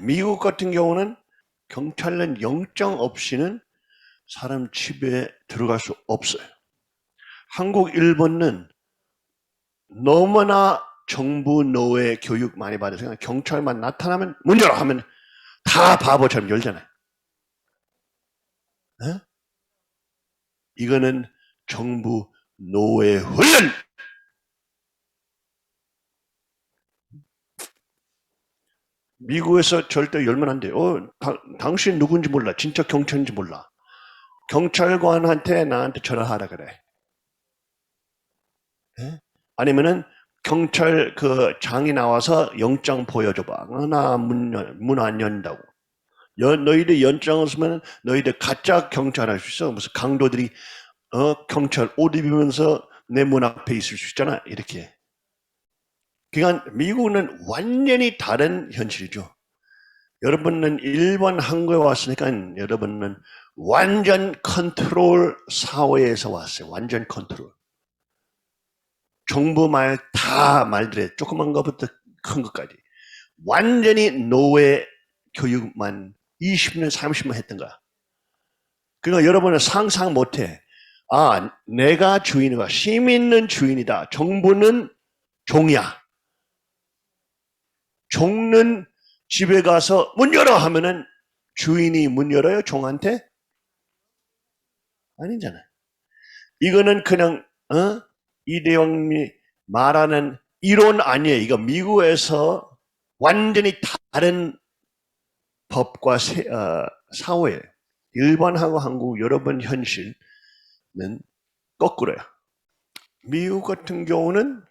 미국 같은 경우는 경찰은 영장 없이는 사람 집에 들어갈 수 없어요. 한국, 일본은 너무나 정부 노예 교육 많이 받으니까 경찰만 나타나면 문 열어 하면 다 바보처럼 열잖아요. 에? 이거는 정부 노예 훈련. 미국에서 절대 열면 안 돼요. 어, 다- 당신 누군지 몰라. 진짜 경찰인지 몰라. 경찰관한테 나한테 전화하라 그래. 예? 아니면은 경찰 그 장이 나와서 영장 보여줘봐. 나문 안 연다고. 여, 너희들 연장 없으면 너희들 가짜 경찰 할 수 있어. 무슨 강도들이 어, 경찰 옷 입으면서 내 문 앞에 있을 수 있잖아. 이렇게. 그러니까 미국은 완전히 다른 현실이죠. 여러분은 일본 한국에 왔으니까 여러분은 완전 컨트롤 사회에서 왔어요. 완전 컨트롤. 정부 말 다 말들에 조그만 것부터 큰 것까지 완전히 노예 교육만 20년, 30년 했던 거야. 그러니까 여러분은 상상 못해. 아, 내가 주인이다. 시민은 주인이다. 정부는 종이야. 종은 집에 가서 문 열어 하면은 주인이 문 열어요? 종한테? 아니잖아요. 이거는 그냥 어? 이대영이 말하는 이론 아니에요. 이거 미국에서 완전히 다른 법과 세, 어, 사회, 일본하고 한국 여러분 현실은 거꾸로야. 미국 같은 경우는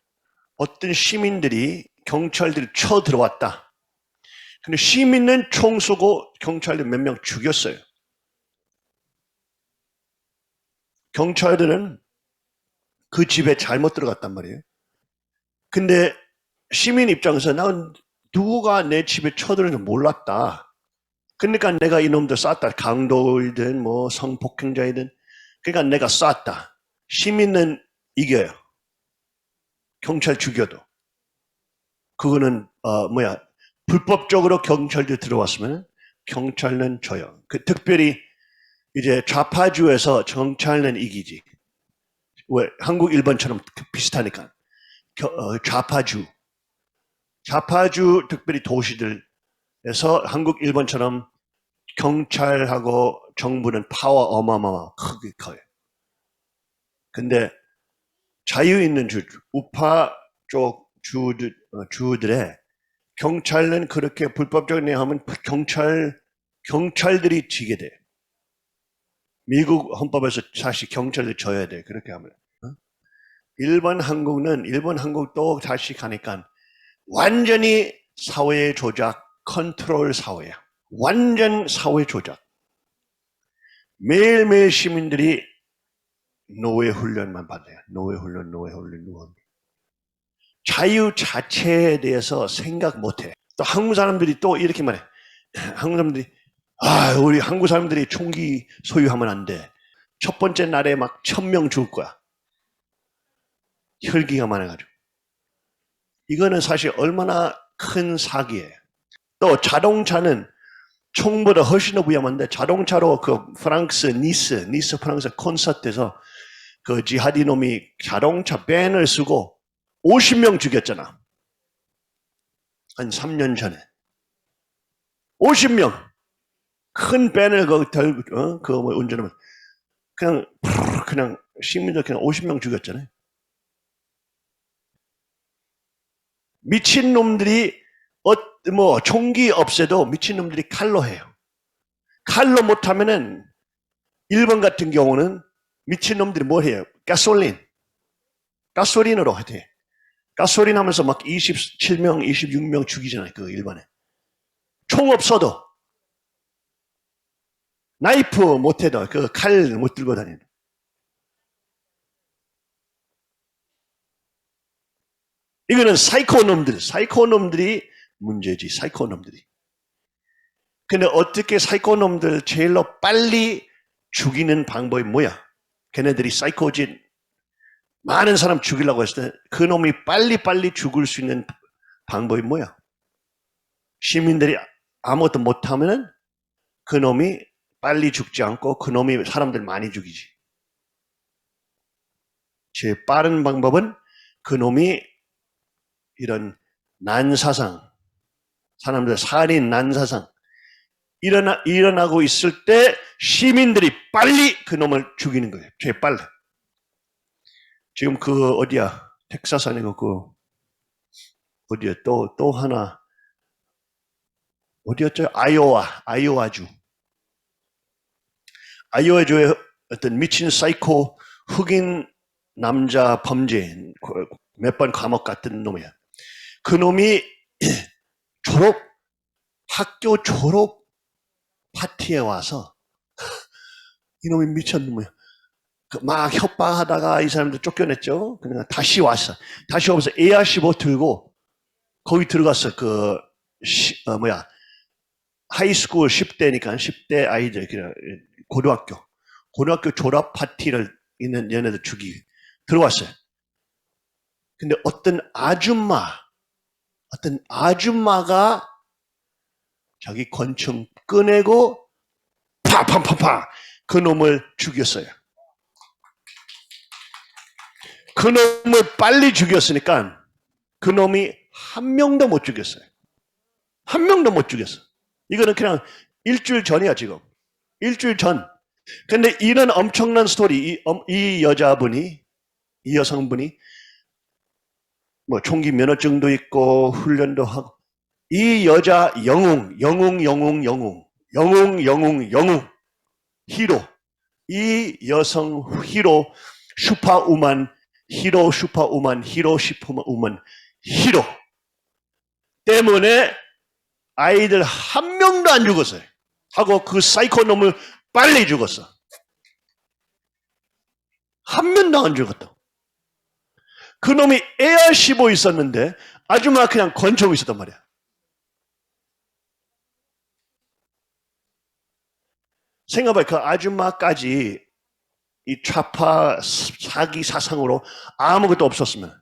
어떤 시민들이 경찰들이 쳐 들어왔다. 근데 시민은 총 쏘고 경찰들 몇 명 죽였어요. 경찰들은 그 집에 잘못 들어갔단 말이에요. 근데 시민 입장에서 난 누가 내 집에 쳐들어는지 몰랐다. 그러니까 내가 이놈들 쐈다. 강도이든 뭐 성폭행자이든. 그러니까 내가 쐈다. 시민은 이겨요. 경찰 죽여도. 그거는 어 뭐야 불법적으로 경찰들 들어왔으면 경찰은 져요. 그 특별히 이제 좌파주에서 경찰은 이기지. 왜 한국 일본처럼 비슷하니까 겨- 어, 좌파주 좌파주 특별히 도시들에서 한국 일본처럼 경찰하고 정부는 파워 어마어마 크게 커요. 근데 자유 있는 주 우파 쪽 주들 어, 주들의 경찰은 그렇게 불법적인 일 하면 경찰 경찰들이 지게 돼. 미국 헌법에서 사실 경찰들 져야 돼. 그렇게 하면. 어? 일본 한국은 일본 한국도 다시 가니까 완전히 사회 조작 컨트롤 사회야. 완전 사회 조작. 매일매일 시민들이 노예 훈련만 받아요. 노예 훈련, 노예 훈련, 노예 훈련. 자유 자체에 대해서 생각 못 해. 또 한국 사람들이 또 이렇게 말해. 한국 사람들이 아, 우리 한국 사람들이 총기 소유하면 안 돼. 첫 번째 날에 막 천 명 죽을 거야. 혈기가 많아가지고. 이거는 사실 얼마나 큰 사기예요. 또 자동차는 총보다 훨씬 더 위험한데 자동차로 그 프랑스 니스, 니스 프랑스 콘서트에서 그 지하디 놈이 자동차 밴을 쓰고 50명 죽였잖아. 한 3년 전에. 50명. 큰 밴을 그 들고, 어? 그거 뭐 운전하면. 그냥, 그냥 시민들 그냥 50명 죽였잖아요. 미친놈들이, 어, 뭐, 총기 없애도 미친놈들이 칼로 해요. 칼로 못하면은, 일본 같은 경우는 미친놈들이 뭐 해요? 가솔린. 가솔린으로 해. 가솔린 하면서 막 27명, 26명 죽이잖아요. 그 일본에. 총 없어도. 나이프 못해도 그 칼 못 들고 다니는. 이거는 사이코 놈들, 사이코 놈들이 문제지, 사이코 놈들이. 근데 어떻게 사이코 놈들 제일로 빨리 죽이는 방법이 뭐야? 걔네들이 사이코진 많은 사람 죽이려고 했을 때 그 놈이 빨리빨리 죽을 수 있는 방법이 뭐야? 시민들이 아무것도 못하면은 그 놈이 빨리 죽지 않고 그 놈이 사람들 많이 죽이지. 제일 빠른 방법은 그 놈이 이런 난사상, 사람들 살인 난사상 일어나 일어나고 있을 때 시민들이 빨리 그 놈을 죽이는 거예요. 제일 빨리. 지금 그 어디야? 텍사스 아니고 그 어디야? 또 또 하나 어디였죠? 아이오와 아이오와주. 아이오와주에 어떤 미친 사이코 흑인 남자 범죄인 몇 번 감옥 갔던 놈이야. 그 놈이 졸업 학교 졸업 파티에 와서 이놈이 미쳤놈이야. 그막 협박하다가 이 사람들 쫓겨냈죠. 그러니까 다시 왔어. 다시 오면서 AR-15 들고 거기 들어갔어. 그 시- 어, 뭐야 하이스쿨 10대니까 10대 아이들 그냥 고등학교 고등학교 졸업 파티를 있는 얘네들 죽이 들어왔어요. 근데 어떤 아줌마 어떤 아줌마가 자기 권총 꺼내고 파파파파 그 놈을 죽였어요. 그 놈을 빨리 죽였으니까 그 놈이 한 명도 못 죽였어요. 한 명도 못 죽였어. 이거는 그냥 일주일 전이야 지금. 일주일 전. 근데 이런 엄청난 스토리 이, 엄- 이 여자분이 이 여성분이 뭐 총기 면허증도 있고 훈련도 하고 이 여자 영웅 영웅 영웅 영웅 영웅 영웅 영웅 히로 이 여성 히로 슈퍼우먼 히로 슈퍼우먼 히로 슈퍼우먼 히로 때문에 아이들 한 명도 안 죽었어요. 하고 그 사이코 놈을 빨리 죽었어. 한 명도 안 죽었다. 그 놈이 AR-15 있었는데 아줌마 그냥 권총 있었단 말이야. 생각해봐, 그 아줌마까지 이 좌파 사기 사상으로 아무것도 없었으면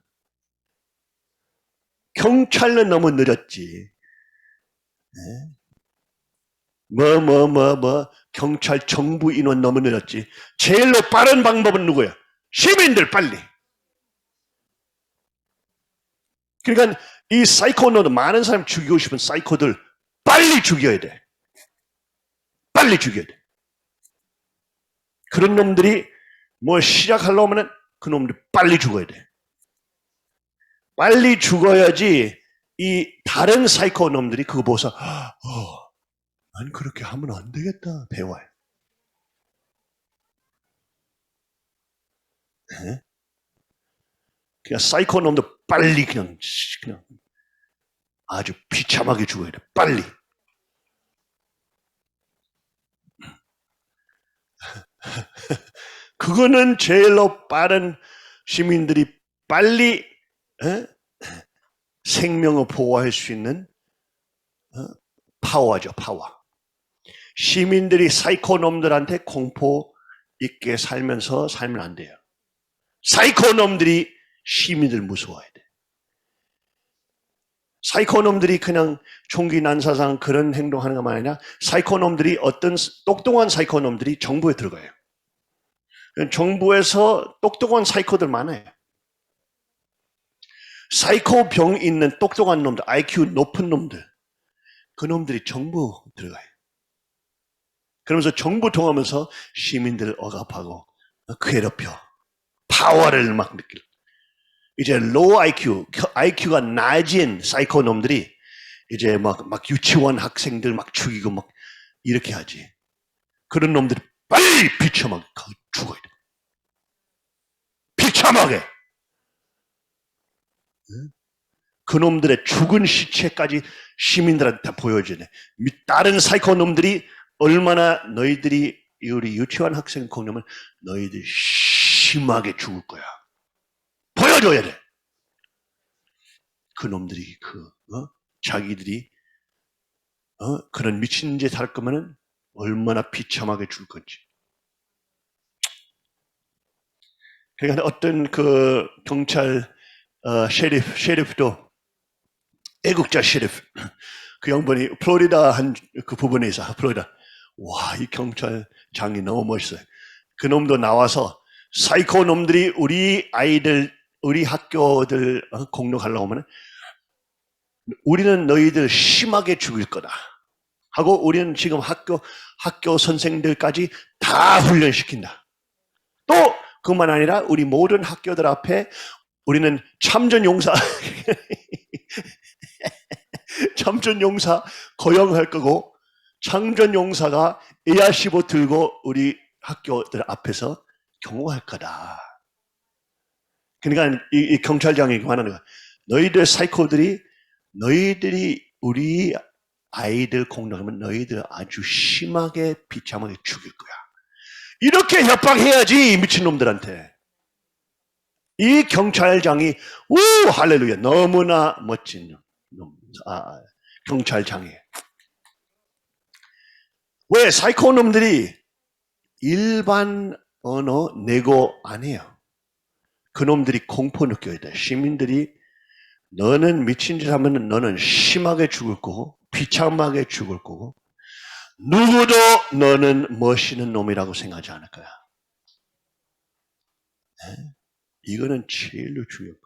경찰은 너무 느렸지. 뭐, 뭐, 뭐, 뭐, 경찰 정부 인원 너무 느렸지. 제일로 빠른 방법은 누구야? 시민들 빨리. 그러니까 이 사이코노는 많은 사람 죽이고 싶은 사이코들 빨리 죽여야 돼. 빨리 죽여야 돼. 그런 놈들이 뭐 시작하려면은 그 놈들 빨리 죽어야 돼. 빨리 죽어야지 이 다른 사이코 놈들이 그거 보고서 어, 난 그렇게 하면 안 되겠다 배워요. 네? 그냥 사이코 놈들 빨리 그냥 그냥 아주 비참하게 죽어야 돼. 빨리. 그거는 제일로 빠른 시민들이 빨리 에? 생명을 보호할 수 있는 어? 파워죠, 파워. 시민들이 사이코 놈들한테 공포 있게 살면서 살면 안 돼요. 사이코 놈들이 시민들 무서워해야 돼. 사이코 놈들이 그냥 총기 난사상 그런 행동하는 것만 아니라 사이코 놈들이 어떤 똑똑한 사이코 놈들이 정부에 들어가요. 정부에서 똑똑한 사이코들 많아요. 사이코 병 있는 똑똑한 놈들, IQ 높은 놈들, 그 놈들이 정부 들어가요. 그러면서 정부 통하면서 시민들을 억압하고 괴롭혀. 파워를 막 느끼고. 이제 low IQ, IQ가 낮은 사이코 놈들이 이제 막, 막 유치원 학생들 막 죽이고 막 이렇게 하지. 그런 놈들이 빨리 비참하게 가- 죽어야 돼. 비참하게. 응? 그놈들의 죽은 시체까지 시민들한테 다 보여주네. 미- 다른 사이코 놈들이 얼마나 너희들이 우리 유치원 학생 공룡을 너희들이 심하게 죽을 거야. 보여줘야 돼. 그 놈들이 그 어? 자기들이 어? 그런 미친 짓 할 거면은 얼마나 비참하게 죽을 건지. 그러니까 어떤 그 경찰 어, 셰리프 셰리프도 애국자 셰리프 그 양반이 플로리다 한 그 부분에 있어. 플로리다. 와, 이 경찰장이 너무 멋있어요. 그 놈도 나와서 사이코 놈들이 우리 아이들, 우리 학교들 어, 공격하려고 하면 우리는 너희들 심하게 죽일 거다. 하고 우리는 지금 학교, 학교 선생들까지 다 훈련시킨다. 또, 그 뿐만 아니라 우리 모든 학교들 앞에 우리는 참전 용사, 참전 용사 고용할 거고, 창전 용사가 AR-15 들고 우리 학교들 앞에서 경호할 거다. 그러니까 이, 이 경찰장이 말하는 거야. 너희들 사이코들이 너희들이 우리 아이들 공격하면 너희들 아주 심하게 비참하게 죽일 거야. 이렇게 협박해야지 이 미친놈들한테. 이 경찰장이 우 할렐루야 너무나 멋진 놈, 아, 경찰장이. 왜 사이코 놈들이 일반 언어 내고 안 해요. 그놈들이 공포 느껴야 돼. 시민들이 너는 미친 짓 하면 너는 심하게 죽을 거고 비참하게 죽을 거고 누구도 너는 멋있는 놈이라고 생각하지 않을 거야. 네? 이거는 제일로 중요한 거야.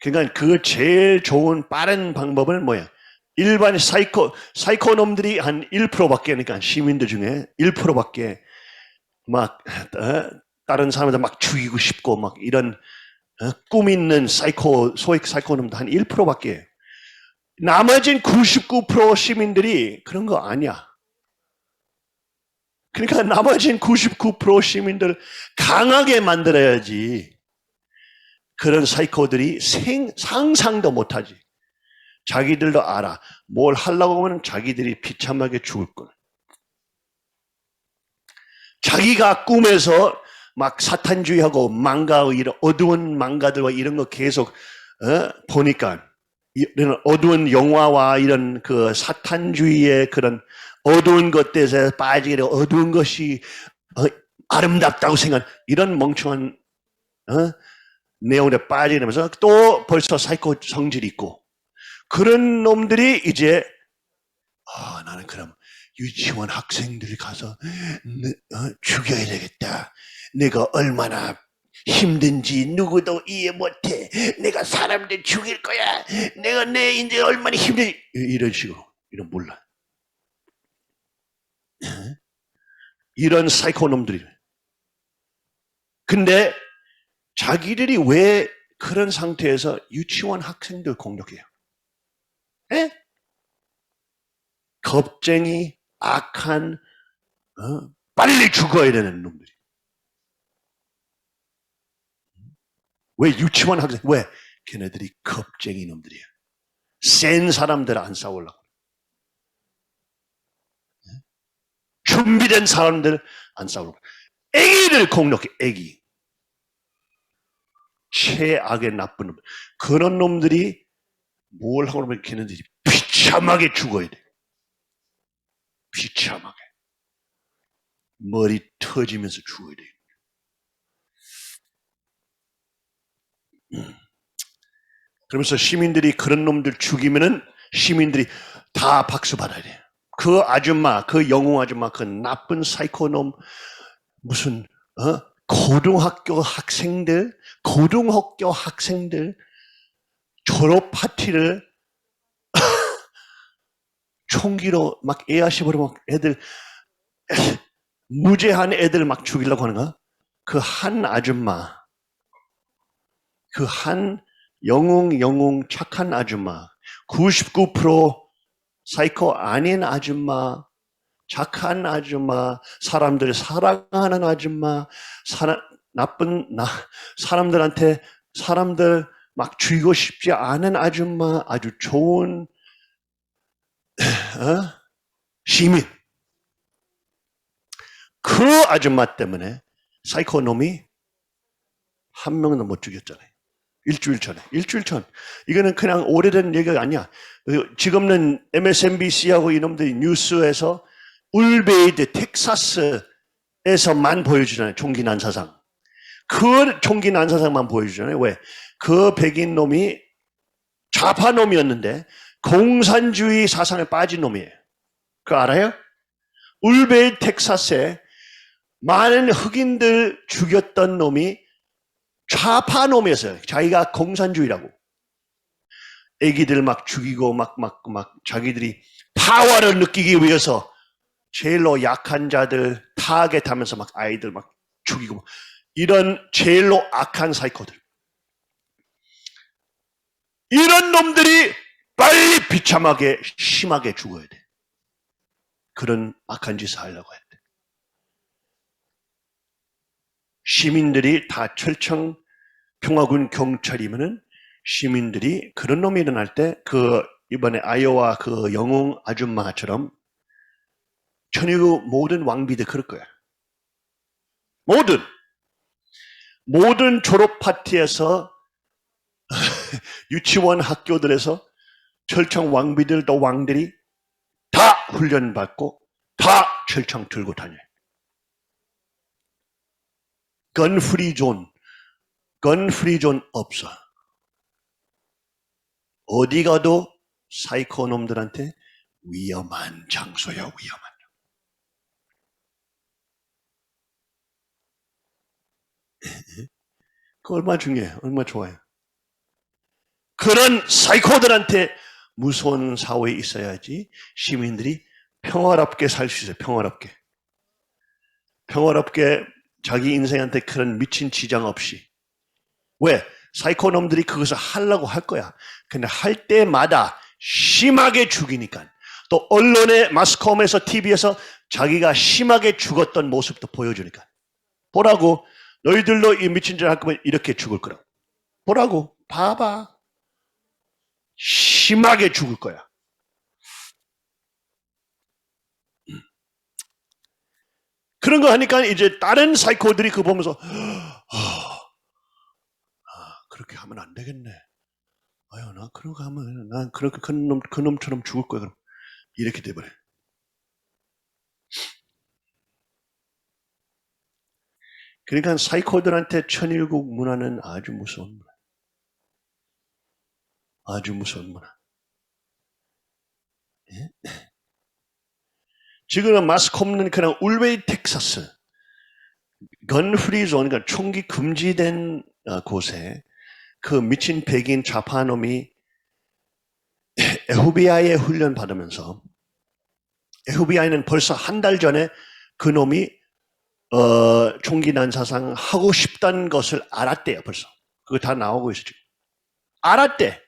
그러니까 그 제일 좋은 빠른 방법은 뭐야? 일반 사이코 사이코 놈들이 한 1%밖에 그러니까 시민들 중에 1%밖에 막 어? 다른 사람들 막 죽이고 싶고 막 이런 어? 꿈 있는 사이코 소위 사이코 놈들 한 1%밖에 나머진 99% 시민들이 그런 거 아니야. 그러니까 나머진 99% 시민들 강하게 만들어야지 그런 사이코들이 생, 상상도 못하지. 자기들도 알아. 뭘 하려고 하면 자기들이 비참하게 죽을 걸. 자기가 꿈에서 막 사탄주의하고 망가, 이런 어두운 망가들과 이런 거 계속 어? 보니까 이런 어두운 영화와 이런 그 사탄주의의 그런 어두운 것들에 빠지게 되고 어두운 것이 어, 아름답다고 생각 이런 멍청한 어? 내용에 빠지면서 또 벌써 사이코 성질이 있고 그런 놈들이 이제 아 나는 그럼 유치원 학생들 가서 네, 어, 죽여야 되겠다. 내가 얼마나 힘든지 누구도 이해 못해. 내가 사람들 죽일 거야. 내가 내 이제 얼마나 힘든지 이런 식으로 이런 몰라. 이런 사이코 놈들이. 근데 자기들이 왜 그런 상태에서 유치원 학생들 공격해요? 에? 겁쟁이, 악한, 어? 빨리 죽어야 되는 놈들이. 왜 유치원 학생, 왜? 걔네들이 겁쟁이 놈들이야. 센 사람들 안 싸우려고. 준비된 사람들 안 싸우려고. 애기를 공격해, 애기. 최악의 나쁜 놈. 그런 놈들이 뭘 하고 그러면 걔네들이 비참하게 죽어야 돼. 비참하게. 머리 터지면서 죽어야 돼. 음. 그러면서 시민들이 그런 놈들 죽이면은 시민들이 다 박수 받아야 돼. 그 아줌마, 그 영웅 아줌마, 그 나쁜 사이코 놈, 무슨, 어? 고등학교 학생들, 고등학교 학생들 졸업 파티를 총기로 막 에아시브로 막 애들 무죄한 애들 막 죽이려고 하는 거. 그한 아줌마, 그 한 영웅 영웅 착한 아줌마, 99% 사이코 아닌 아줌마, 착한 아줌마, 사람들 사랑하는 아줌마, 사람, 나쁜 나, 사람들한테 사람들 막 죽이고 싶지 않은 아줌마, 아주 좋은 어? 시민. 그 아줌마 때문에 사이코 놈이 한 명도 못 죽였잖아요. 일주일 전에. 일주일 전. 이거는 그냥 오래된 얘기가 아니야. 지금은 MSNBC하고 이놈들이 뉴스에서 울베이드, 텍사스에서만 보여주잖아요. 총기 난사상. 그 총기 난사상만 보여주잖아요. 왜? 그 백인 놈이 좌파 놈이었는데 공산주의 사상에 빠진 놈이에요. 그거 알아요? 울베 텍사스에 많은 흑인들 죽였던 놈이 좌파 놈이었어요. 자기가 공산주의라고. 애기들 막 죽이고 막, 막, 막 자기들이 파워를 느끼기 위해서 제일로 약한 자들 타겟하면서 막 아이들 막 죽이고 막 이런 제일로 악한 사이코들. 이런 놈들이 빨리 비참하게 심하게 죽어야 돼. 그런 악한 짓을 하려고 했대. 시민들이 다 철청 평화군 경찰이면은 시민들이 그런 놈이 일어날 때 그 이번에 아이오와 그 영웅 아줌마처럼 천일국 모든 왕비들 그럴 거야. 모든 모든 졸업 파티에서 유치원 학교들에서 철청 왕비들 또 왕들이 다 훈련 받고 다 철청 들고 다녀요. 건 프리 존, 건 프리 존 없어. 어디 가도 사이코 놈들한테 위험한 장소야, 위험한. 그 얼마 중요해요. 얼마 좋아요. 그런 사이코들한테 무서운 사회에 있어야지 시민들이 평화롭게 살 수 있어요. 평화롭게. 평화롭게 자기 인생한테 그런 미친 지장 없이. 왜? 사이코놈들이 그것을 하려고 할 거야. 근데 할 때마다 심하게 죽이니까. 또 언론에 마스컴에서 TV에서 자기가 심하게 죽었던 모습도 보여주니까. 보라고 너희들로 이 미친 짓을 할 거면 이렇게 죽을 거라고. 보라고 봐봐. 심하게 죽을 거야. 그런 거 하니까 이제 다른 사이코들이 그거 보면서 아, 아, 그렇게 하면 안 되겠네. 아유 나 그런 거 하면 난 그렇게 그, 놈, 그 놈처럼 죽을 거야. 그럼 이렇게 돼버려. 그러니까 사이코들한테 천일국 문화는 아주 무서운 문화. 아주 무서운 문화. 예? 지금은 마스콤는 그냥 울베이 텍사스. 건 프리 존, 그러니까 총기 금지된 어, 곳에 그 미친 백인 좌파놈이 FBI에 훈련 받으면서 FBI는 벌써 한 달 전에 그 놈이 어, 총기 난사상 하고 싶다는 것을 알았대요 벌써. 그거 다 나오고 있어 지금. 알았대.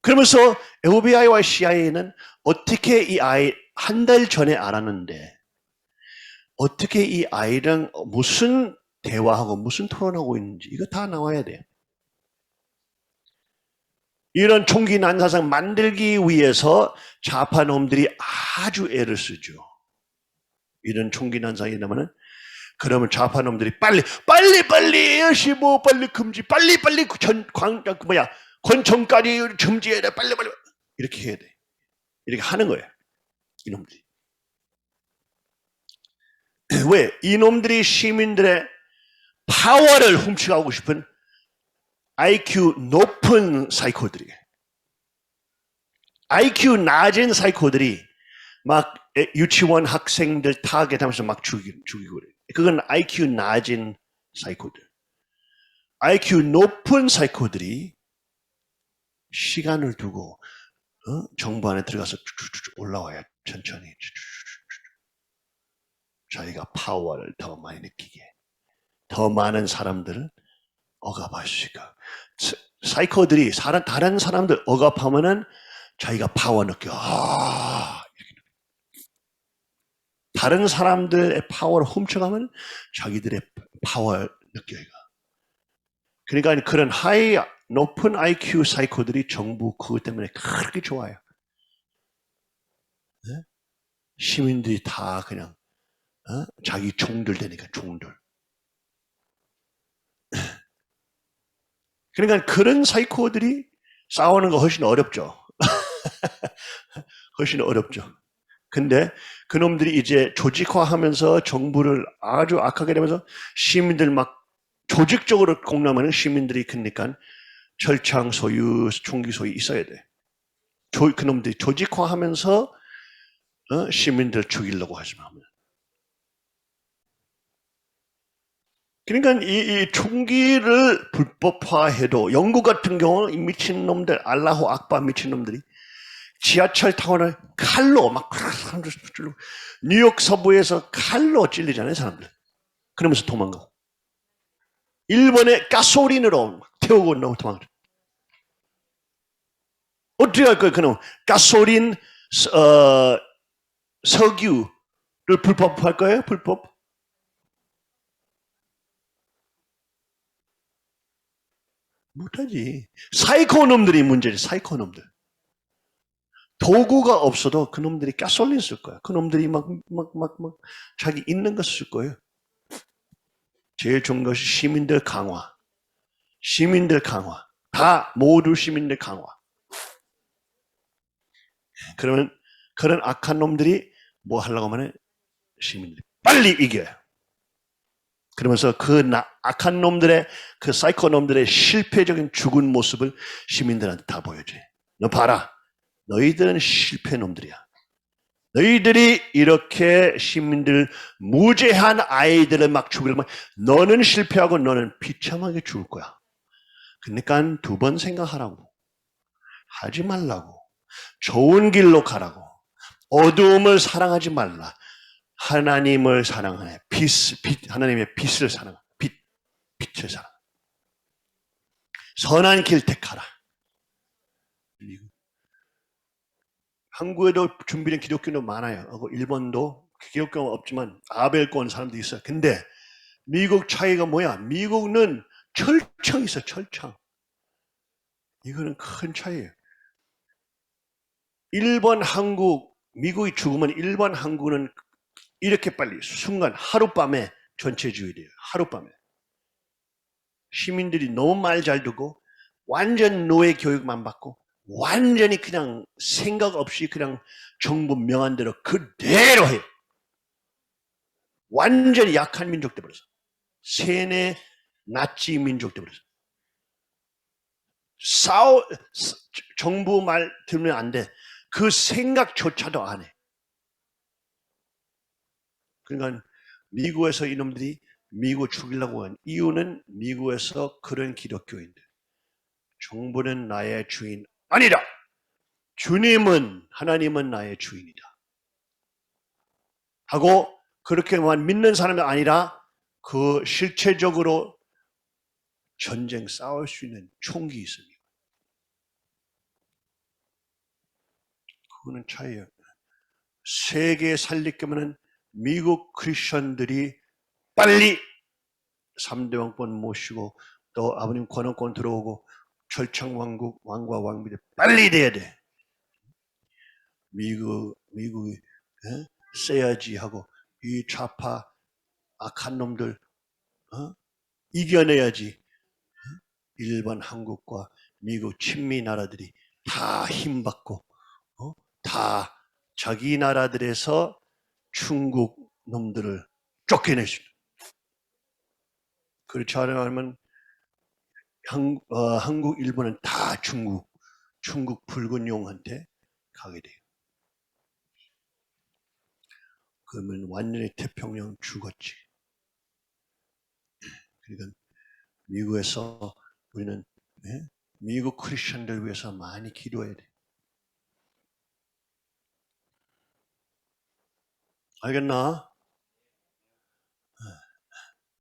그러면서 FBI와 CIA는 어떻게 이 아이 한 달 전에 알았는데 어떻게 이 아이랑 무슨 대화하고 무슨 토론하고 있는지 이거 다 나와야 돼요. 이런 총기 난사상 만들기 위해서 좌파 놈들이 아주 애를 쓰죠. 이런 총기 난사이 나면은 그러면 좌파 놈들이 빨리 빨리 빨리 뭐 빨리 금지 빨리 빨리 전광 그 뭐야 권총까지 금지해야 돼. 빨리 빨리 이렇게 해야 돼. 이렇게 하는 거예요. 이놈들이. 왜? 이놈들이 시민들의 파워를 훔쳐가고 싶은 IQ 높은 사이코들이 IQ 낮은 사이코들이 막 유치원 학생들 타겟하면서 막 죽이고, 죽이고 그래. 그건 IQ 낮은 사이코들. IQ 높은 사이코들이 시간을 두고 어? 정부 안에 들어가서 쭉쭉쭉 올라와야 천천히. 자기가 파워를 더 많이 느끼게. 더 많은 사람들을 억압할 수 있게. 사이코들이 사람, 다른 사람들 억압하면은 자기가 파워 느껴. 아, 다른 사람들의 파워를 훔쳐가면 자기들의 파워를 느껴요 그러니까 그런 하이 높은 IQ 사이코들이 정부 그것 때문에 그렇게 좋아요. 네? 시민들이 다 그냥 어? 자기 종들 되니까 종들. 그러니까 그런 사이코들이 싸우는 거 훨씬 어렵죠. 훨씬 어렵죠. 근데 그놈들이 이제 조직화하면서 정부를 아주 악하게 되면서 시민들 막 조직적으로 공감하는 시민들이 크니까 철창 소유, 총기 소유 있어야 돼. 조, 그놈들이 조직화하면서 어? 시민들 죽이려고 하지 마. 그러니까 이, 이 총기를 불법화해도 영국 같은 경우는 이 미친놈들 알라호 악바 미친놈들이 지하철 타고는 칼로 막 사람들 찔러. 뉴욕 서부에서 칼로 찔리잖아요 사람들. 그러면서 도망가고. 일본에 가솔린으로 막 태우고 나고 도망가. 어떻게 할 거예요 그놈? 가솔린 어, 석유를 불법할 거예요 불법 못하지. 사이코 놈들이 문제지, 사이코 놈들. 도구가 없어도 그 놈들이 가솔린 쓸 거야. 그 놈들이 막, 막, 막, 막, 자기 있는 거쓸 거예요. 제일 좋은 것이 시민들 강화. 시민들 강화. 다 모두 시민들 강화. 그러면 그런 악한 놈들이 뭐 하려고 하면 시민들이 빨리 이겨요. 그러면서 그 나- 악한 놈들의 그 사이코 놈들의 실패적인 죽은 모습을 시민들한테 다 보여줘. 너 봐라. 너희들은 실패 놈들이야. 너희들이 이렇게 시민들 무죄한 아이들을 막 죽이려면 너는 실패하고 너는 비참하게 죽을 거야. 그러니까 두 번 생각하라고. 하지 말라고. 좋은 길로 가라고. 어두움을 사랑하지 말라. 하나님을 사랑해. 빛, 빛, 하나님의 빛을 사랑해. 빛, 빛을 사랑. 선한 길 택하라. 한국에도 준비된 기독교도 많아요. 하고 일본도 기독교가 없지만 아벨권 사람도 있어요. 근데 미국 차이가 뭐야? 미국은 철창 있어, 철창. 이거는 큰 차이예요. 일본, 한국, 미국이 죽으면 일본, 한국은 이렇게 빨리 순간 하룻밤에 전체주의돼요. 하룻밤에. 시민들이 너무 말 잘 듣고 완전 노예 교육만 받고 완전히 그냥 생각 없이 그냥 정부 명한 대로 그대로 해요. 완전히 약한 민족 돼버렸어. 세뇌 나치 민족 돼버렸어. 싸우 정부 말 들으면 안 돼. 그 생각조차도 안 해. 그러니까 미국에서 이놈들이 미국 죽이려고 한 이유는 미국에서 그런 기독교인들. 정부는 나의 주인 아니다. 주님은 하나님은 나의 주인이다. 하고 그렇게만 믿는 사람이 아니라 그 실체적으로 전쟁 싸울 수 있는 총기 있습니다. 그거는 차이예요. 세계 살리려면 미국 크리스천들이 빨리 3대 왕권 모시고 또 아버님 권한권 들어오고 철창 왕국 왕과 왕비들 빨리 돼야 돼. 미국 미국이 에? 써야지 하고 이 좌파 악한 놈들 어? 이겨내야지. 일본 한국과 미국 친미 나라들이 다 힘받고 어? 다 자기 나라들에서 중국 놈들을 있다. 그렇지 않으면 한, 어, 한국, 일본은 다 중국, 중국 붉은 용한테 가게 돼요. 그러면 완전히 태평양 죽었지. 그러니까 미국에서 우리는 예? 미국 크리스천들 위해서 많이 기도해야 돼. 알겠나?